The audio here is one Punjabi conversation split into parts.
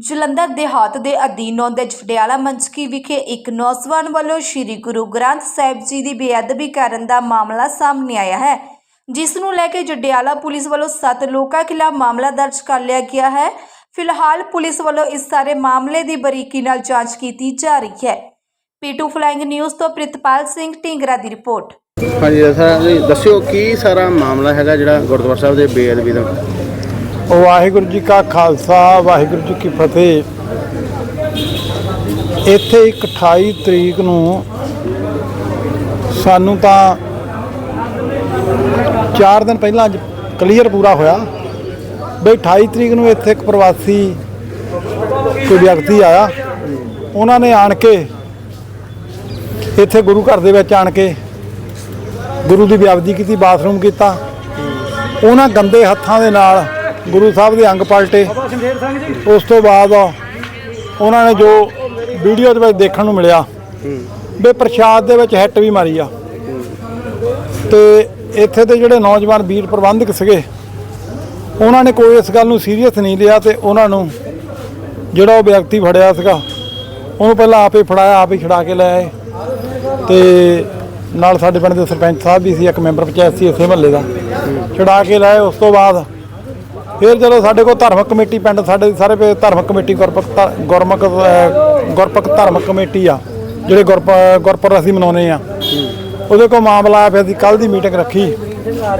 ਜਲੰਧਰ ਦੇਹਾਤ ਦੇ ਅਧੀਨ ਆਉਂਦੇ ਜਫੜਿਆਲਾ ਮੰਚਕੀ ਵਿਖੇ ਇੱਕ ਨੌਜਵਾਨ ਵੱਲੋਂ ਸ੍ਰੀ ਗੁਰੂ ਗ੍ਰੰਥ ਸਾਹਿਬ ਜੀ ਦੀ ਬੇਅਦਬੀ ਕਰਨ ਦਾ ਮਾਮਲਾ ਸਾਹਮਣੇ ਆਇਆ ਹੈ, ਜਿਸ ਨੂੰ ਲੈ ਕੇ ਜਡਿਆਲਾ ਪੁਲਿਸ ਵੱਲੋਂ 7 ਲੋਕਾਂ ਖਿਲਾਫ ਮਾਮਲਾ ਦਰਜ ਕਰ ਲਿਆ ਗਿਆ ਹੈ। ਫਿਲਹਾਲ ਪੁਲਿਸ ਵੱਲੋਂ ਇਸ ਸਾਰੇ ਮਾਮਲੇ ਦੀ ਬਰੀਕੀ ਨਾਲ ਜਾਂਚ ਕੀਤੀ ਜਾ ਰਹੀ ਹੈ। ਪੀਟੂ ਫਲਾਈਂਗ ਨਿਊਜ਼ ਤੋਂ ਪ੍ਰਿਤਪਾਲ ਸਿੰਘ ਢੀਂਗਰਾ ਦੀ ਰਿਪੋਰਟ। ਹਾਂਜੀ ਸਰ ਦੱਸਿਓ ਕੀ ਸਾਰਾ ਮਾਮਲਾ ਹੈਗਾ ਜਿਹੜਾ ਗੁਰਦੁਆਰਾ ਸਾਹਿਬ ਦੇ ਬੇਅਦਬੀ ਦਾ? ਵਾਹਿਗੁਰੂ ਜੀ ਕਾ ਖਾਲਸਾ, ਵਾਹਿਗੁਰੂ ਜੀ ਕੀ ਫਤਿਹ। ਇੱਥੇ ਇੱਕ 28 ਤਰੀਕ ਨੂੰ ਸਾਨੂੰ ਤਾਂ 4 ਦਿਨ ਪਹਿਲਾਂ ਅੱਜ ਕਲੀਅਰ ਪੂਰਾ ਹੋਇਆ ਬਈ 28 ਤਰੀਕ ਨੂੰ ਇੱਥੇ ਇੱਕ ਪ੍ਰਵਾਸੀ ਕੋਈ ਵਿਅਕਤੀ ਆਇਆ। ਉਹਨਾਂ ਨੇ ਆਣ ਕੇ ਇੱਥੇ ਗੁਰੂ ਘਰ ਦੇ ਵਿੱਚ ਆਣ ਕੇ ਗੁਰੂ ਦੀ ਬਿਆਬਦੀ ਕੀਤੀ, ਬਾਥਰੂਮ ਕੀਤਾ। ਉਹਨਾਂ ਗੰਦੇ ਹੱਥਾਂ ਦੇ ਨਾਲ ਗੁਰੂ ਸਾਹਿਬ ਦੇ ਅੰਗ ਪਲਟੇ। ਉਸ ਤੋਂ ਬਾਅਦ ਉਹਨਾਂ ਨੇ ਜੋ ਵੀਡੀਓ ਦੇ ਵਿੱਚ ਦੇਖਣ ਨੂੰ ਮਿਲਿਆ ਵੀ ਪ੍ਰਸ਼ਾਦ ਦੇ ਵਿੱਚ ਹਿੱਟ ਵੀ ਮਾਰੀ ਆ। ਤੇ ਇੱਥੇ ਦੇ ਜਿਹੜੇ ਨੌਜਵਾਨ ਵੀਰ ਪ੍ਰਬੰਧਕ ਸੀਗੇ, ਉਹਨਾਂ ਨੇ ਕੋਈ ਇਸ ਗੱਲ ਨੂੰ ਸੀਰੀਅਸ ਨਹੀਂ ਲਿਆ ਤੇ ਉਹਨਾਂ ਨੂੰ ਜਿਹੜਾ ਉਹ ਵਿਅਕਤੀ ਫੜਿਆ ਸੀਗਾ, ਉਹਨੂੰ ਪਹਿਲਾਂ ਆਪੇ ਫੜਾਇਆ, ਆਪੇ ਛੜਾ ਕੇ ਲੈ ਆਏ। ਤੇ ਨਾਲ ਸਾਡੇ ਪਿੰਡ ਦੇ ਸਰਪੰਚ ਸਾਹਿਬ ਵੀ ਸੀ, ਇੱਕ ਮੈਂਬਰ ਪੰਚਾਇਤ ਸੀ, ਇਸੇ ਮਹੱਲੇ ਦਾ। ਛੁਡਾ ਕੇ ਲਾਏ ਉਸ ਤੋਂ ਬਾਅਦ ਫਿਰ ਜਦੋਂ ਸਾਡੇ ਕੋਲ ਧਾਰਮਿਕ ਕਮੇਟੀ ਪਿੰਡ, ਸਾਡੇ ਸਾਰੇ ਪੇ- ਧਾਰਮਿਕ ਕਮੇਟੀ, ਗੁਰਪਕ ਧਾ- ਗੁਰਮੁਖ ਗੁਰਪਕ ਧਾਰਮਿਕ ਕਮੇਟੀ ਆ, ਜਿਹੜੇ ਗੁਰਪ ਗੁਰਪੁਰ ਅਸੀਂ ਮਨਾਉਂਦੇ ਆ। ਉਹਦੇ ਕੋਲ ਮਾਮਲਾ ਆਇਆ ਫਿਰ ਅਸੀਂ ਕੱਲ ਦੀ ਮੀਟਿੰਗ ਰੱਖੀ।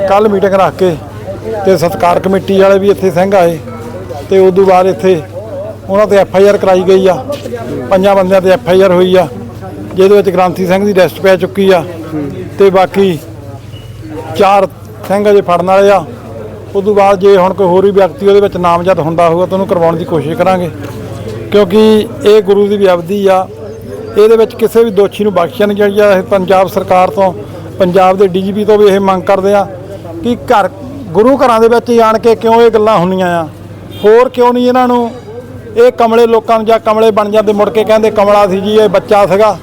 ਕੱਲ ਮੀਟਿੰਗ ਰੱਖ ਕੇ ਤੇ ਸਤਕਾਰ ਕਮੇਟੀ ਵਾਲੇ ਵੀ ਇੱਥੇ ਸਿੰਘ ਆਏ ਤੇ ਉਸ ਤੋਂ ਬਾਅਦ ਇੱਥੇ ਉਹਨਾਂ ਤੇ ਐਫ ਆਈ ਆਰ ਕਰਾਈ ਗਈ ਆ। ਪੰਜਾਂ ਬੰਦਿਆਂ ਤੇ ਐਫ ਆਈ ਆਰ ਹੋਈ ਆ, ਜਿਹਦੇ ਵਿੱਚ ਗ੍ਰਾਂਥੀ ਸਿੰਘ ਦੀ ਰੈਸਟ ਪੈ ਚੁੱਕੀ ਆ ਤੇ ਬਾਕੀ ਚਾਰ ਸਿੰਘ ਅਜੇ ਫੜਨ ਵਾਲੇ ਆ। ਉਸ ਤੋਂ ਬਾਅਦ ਜੇ ਹੁਣ ਕੋਈ ਹੋਰ ਵੀ ਵਿਅਕਤੀ ਉਹਦੇ ਵਿੱਚ ਨਾਮਜ਼ਦ ਹੁੰਦਾ ਹੋਊਗਾ ਤਾਂ ਉਹਨੂੰ ਕਰਵਾਉਣ ਦੀ ਕੋਸ਼ਿਸ਼ ਕਰਾਂਗੇ। ਕਿਉਂਕਿ ਇਹ ਗੁਰੂ ਦੀ ਵਿਅਬਦੀ ਆ। ਇਹਦੇ ਵਿੱਚ ਕਿਸੇ ਵੀ ਦੋਸ਼ੀ ਨੂੰ ਬਖਸ਼ਿਆ ਨਹੀਂ ਜਾਈਦਾ ਅਸੀਂ ਪੰਜਾਬ ਸਰਕਾਰ ਤੋਂ, ਪੰਜਾਬ ਦੇ ਡੀਜੀਪੀ ਤੋਂ ਵੀ ਇਹ ਮੰਗ ਕਰਦੇ ਆ ਕਿ ਘਰ, ਗੁਰੂ ਘਰਾਂ ਦੇ ਵਿੱਚ ਆਣ ਕੇ ਕਿਉਂ ਇਹ ਗੱਲਾਂ ਹੁੰਦੀਆਂ ਆ? ਹੋਰ ਕਿਉਂ ਨਹੀਂ ਇਹਨਾਂ ਨੂੰ? ਇਹ ਕਮਲੇ ਲੋਕਾਂ ਨੂੰ ਜਾਂ ਕਮਲੇ ਬਣ ਜਾਂਦੇ, ਮੁੜ ਕੇ ਕਹਿੰਦੇ ਕਮਲਾ ਸੀ ਜੀ, ਇਹ ਬੱਚਾ ਸੀਗਾ।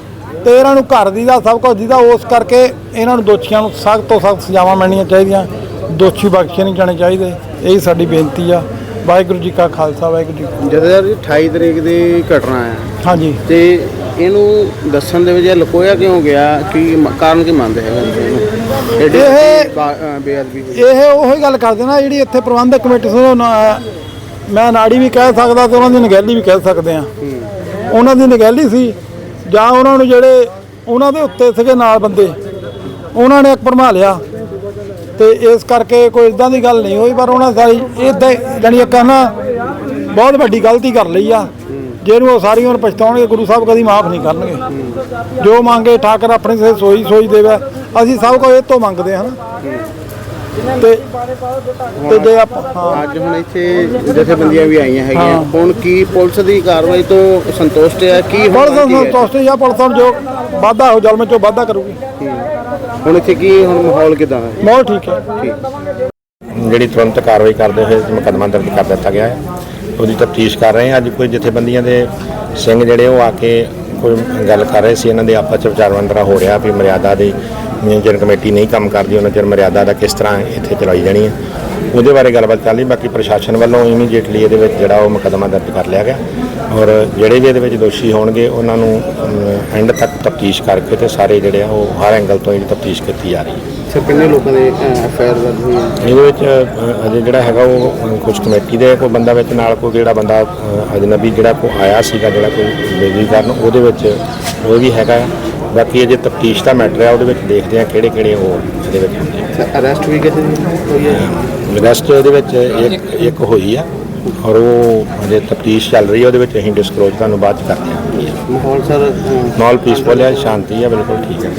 ਤੇ ਇਹਨਾਂ ਨੂੰ ਘਰ ਦੀ ਦਾ, ਸਭ ਕੁਝ ਦੀਦਾ ਉਸ ਕਰਕੇ ਇਹਨਾਂ ਨੂੰ ਦੋਸ਼ੀਆਂ ਨੂੰ ਸਖਤ ਤੋਂ ਸਖਤ ਸਜ਼ਾਵਾਂ ਮਿਲਣੀਆਂ ਚਾਹੀਦੀਆਂ। ਦੋਸ਼ੀ ਬਖਸ਼ੇ ਨਹੀਂ ਜਾਣੇ ਚਾਹੀਦੇ। ਇਹੀ ਸਾਡੀ ਬੇਨਤੀ ਆ। ਵਾਹਿਗੁਰੂ ਜੀ ਕਾ ਖਾਲਸਾ ਵਾਹਿਗੁਰੂ ਜੀ ਕੀ ਫਤਿਹ। ਜਦੋਂ ਜੀ 28 ਤਰੀਕ ਦੀ ਘਟਨਾ ਹੈ ਹਾਂਜੀ। ਤੇ ਇਹਨੂੰ ਦੱਸਣ ਦੇ ਵਿੱਚ ਇਹ ਲੁਕੋਇਆ ਕਿਉਂ ਗਿਆ? ਕੀ ਮ- ਕਾਰਨ ਕੀ ਮੰਨਦੇ ਹੈਗੇ ਤੁਸੀਂ ਇਹਨੂੰ ਐਡੀ ਇਹ- ਬਾ- ਅ, ਬੇਅਦਬੀ ਦੀ? ਇਹ ਉਹੀ ਗੱਲ ਕਰਦੇ ਨਾ ਜਿਹੜੀ ਇੱਥੇ ਪ੍ਰਬੰਧਕ ਕਮੇਟੀ ਸੀ ਉਹ ਨਾ- ਮੈਂ ਨਾੜੀ ਵੀ ਕਹਿ ਸਕਦਾ ਤੇ ਉਹਨਾਂ ਦੀ ਨਗਹਿਲੀ ਵੀ ਕਹਿ ਸਕਦੇ ਆ। ਉਹਨਾਂ ਦੀ ਨਗਹਿਲੀ ਸੀ ਜਾਂ ਉਹਨਾਂ ਨੂੰ ਜਿਹੜੇ ਉਹਨਾਂ ਦੇ ਉੱਤੇ ਸੀਗੇ ਨਾਲ ਬੰਦੇ ਉਹਨਾਂ ਨੇ ਇੱਕ ਭਰਮਾ ਲਿਆ। ਤੇ ਇਸ ਕਰਕੇ ਕੋਈ ਇਦਾਂ ਦੀ ਗੱਲ ਨਹੀਂ ਹੋਈ ਪਰ ਉਹਨਾਂ ਸਾਰੀ ਇਦਾਂ ਜਾਨੀ ਇੱਕ ਨਾ ਬਹੁਤ ਵੱਡੀ ਗਲਤੀ ਕਰ ਲਈ ਆ। ਜਿਹਨੂੰ ਉਹ ਸਾਰੀ ਉਮਰ ਪਛਤਾਉਣਗੇ ਗੁਰੂ ਸਾਹਿਬ ਕਦੀ ਮਾਫ ਨਹੀਂ ਕਰਨਗੇ। ਜੋ ਮੰਗੇ ਠਾਕਰ ਆਪਣੇ ਸੇ ਸੋਈ ਸੋਈ ਦੇਵੇ ਅਸੀਂ ਸਭ ਕੁਝ ਇਹ ਤੋਂ ਮੰਗਦੇ ਹਾਂ ਤੇ ਤੇ ਜੇ ਆਪਾਂ ਹਾਂ। ਅੱਜ ਹੁਣ ਇੱਥੇ ਜਥੇਬੰਦੀਆਂ ਵੀ ਆਈਆਂ ਹੈਗੀਆਂ। ਹਾਂ। ਹੁਣ ਕੀ ਪੁਲਿਸ ਦੀ ਕਾਰਵਾਈ ਤੋਂ ਸੰਤੁਸ਼ਟ ਹੈ ਕੀ ਹੁਣ ਕੀ ਹੈ? ਸੰਤੁਸ਼ਟ ਜਾਂ ਪੁਲਿਸ ਹੁਣ ਜੋ ਵਾਧਾ ਹੋ ਜ਼ੁਲਮ ਚੋਂ ਵਾਧਾ ਕਰੂਗੀ। ਹੁਣ ਇੱਥੇ ਕੀ ਹੁਣ ਮਾਹੌਲ ਕਿਦਾਂ ਹੈ? ਬਹੁਤ ਠੀਕ ਹੈ। ਜਿਹੜੀ ਤੁਰੰਤ ਕਾਰਵਾਈ ਕਰਦੇ ਹੋਏ ਮੁਕੱਦਮਾ ਦਰਜ ਕਰ ਦਿੱਤਾ ਗਿਆ ਹੈ। ਉਹਦੀ ਤਫਤੀਸ਼ ਕਰ ਰਹੇ ਹਾਂ। ਅੱਜ ਕੋਈ ਜਥੇਬੰਦੀਆਂ ਦੇ ਸਿੰਘ ਜਿਹੜੇ ਉਹ ਆ ਕੇ ਕੋਈ ਗੱਲ ਕਰ ਰਹੇ ਸੀ। ਇਹਨਾਂ ਦੇ ਆਪਸ ਚ ਵਿਚਾਰ ਵਟਾਂਦਰਾ ਹੋ ਰਿਹਾ ਵੀ ਮਰਿਆਦਾ ਦੀ ਨਿਯੰਤਰਣ ਕਮੇਟੀ ਨਹੀਂ ਕੰਮ ਕਰਦੀ। ਉਹਨਾਂ ਚਿਰ ਮਰਿਆਦਾ ਦਾ ਕਿਸ ਤਰ੍ਹਾਂ ਇੱਥੇ ਚਲਾਈ ਜਾਣੀ ਹੈ। ਉਹਦੇ ਬਾਰੇ ਗੱਲਬਾਤ ਚੱਲ ਰਹੀ ਬਾਕੀ ਪ੍ਰਸ਼ਾਸਨ ਵੱਲੋਂ ਇਮੀਡੀਏਟਲੀ ਇਹਦੇ ਵਿੱਚ ਜਿਹੜਾ ਉਹ ਮੁਕੱਦਮਾ ਦਰਜ ਕਰ ਲਿਆ ਗਿਆ। ਔਰ ਜਿਹੜੇ ਵੀ ਇਹਦੇ ਵਿੱਚ ਦੋਸ਼ੀ ਹੋਣਗੇ ਉਹਨਾਂ ਨੂੰ ਐਂਡ ਤੱਕ ਤਫਤੀਸ਼ ਕਰਕੇ ਤੇ ਸਾਰੇ ਜਿਹੜੇ ਆ ਉਹ ਹਰ ਐਂਗਲ ਤੋਂ ਜਿਹੜੀ ਤਫਤੀਸ਼ ਕੀਤੀ ਜਾ ਰਹੀ ਹੈ ਸਰ ਕਿੰਨੇ ਲੋਕਾਂ ਦੇ ਐਫ ਆਈ ਆਰ ਦਰਜ ਹੋਈ? ਇਹਦੇ ਵਿੱਚ ਅਜੇ ਜਿਹੜਾ ਹੈਗਾ ਉਹ ਕੁਝ ਕਮੇਟੀ ਦੇ ਕੋਈ ਬੰਦਾ ਵਿੱਚ ਨਾਲ ਕੋਈ ਜਿਹੜਾ ਬੰਦਾ ਅਜਨਬੀ ਜਿਹੜਾ ਕੋ ਆਇਆ ਸੀਗਾ ਜਿਹੜਾ ਕੋਈ ਬੇਦੀ ਕਰਨ ਉਹਦੇ ਵਿੱਚ ਉਹ ਵੀ ਹੈਗਾ। ਬਾਕੀ ਅਜੇ ਤਫਤੀਸ਼ ਦਾ ਮੈਟਰ ਹੈ ਉਹਦੇ ਵਿੱਚ ਦੇਖਦੇ ਆ ਕਿਹੜੇ ਕਿਹੜੇ ਉਹ ਇਹਦੇ ਵਿੱਚ ਅਰੈਸਟ ਵੀ ਦੀ ਹੋਈ ਹੈ ਰੈਸਟ ਇਹਦੇ ਵਿੱਚ ਇੱਕ ਇੱਕ ਹੋਈ ਆ ਔਰ ਉਹ ਅਜੇ ਤਫਤੀਸ਼ ਚੱਲ ਰਹੀ ਹੈ ਉਹਦੇ ਵਿੱਚ ਅਸੀਂ ਡਿਸਕਲੋਜ਼ ਤੁਹਾਨੂੰ ਬਾਅਦ ਚ ਕਰਦੇ ਹਾਂ। ਮਾਹੌਲ ਸਰ ਮਾਹੌਲ ਪੀਸਫੁਲ ਹੈ ਸ਼ਾਂਤੀ ਹੈ ਬਿਲਕੁਲ ਠੀਕ ਹੈ।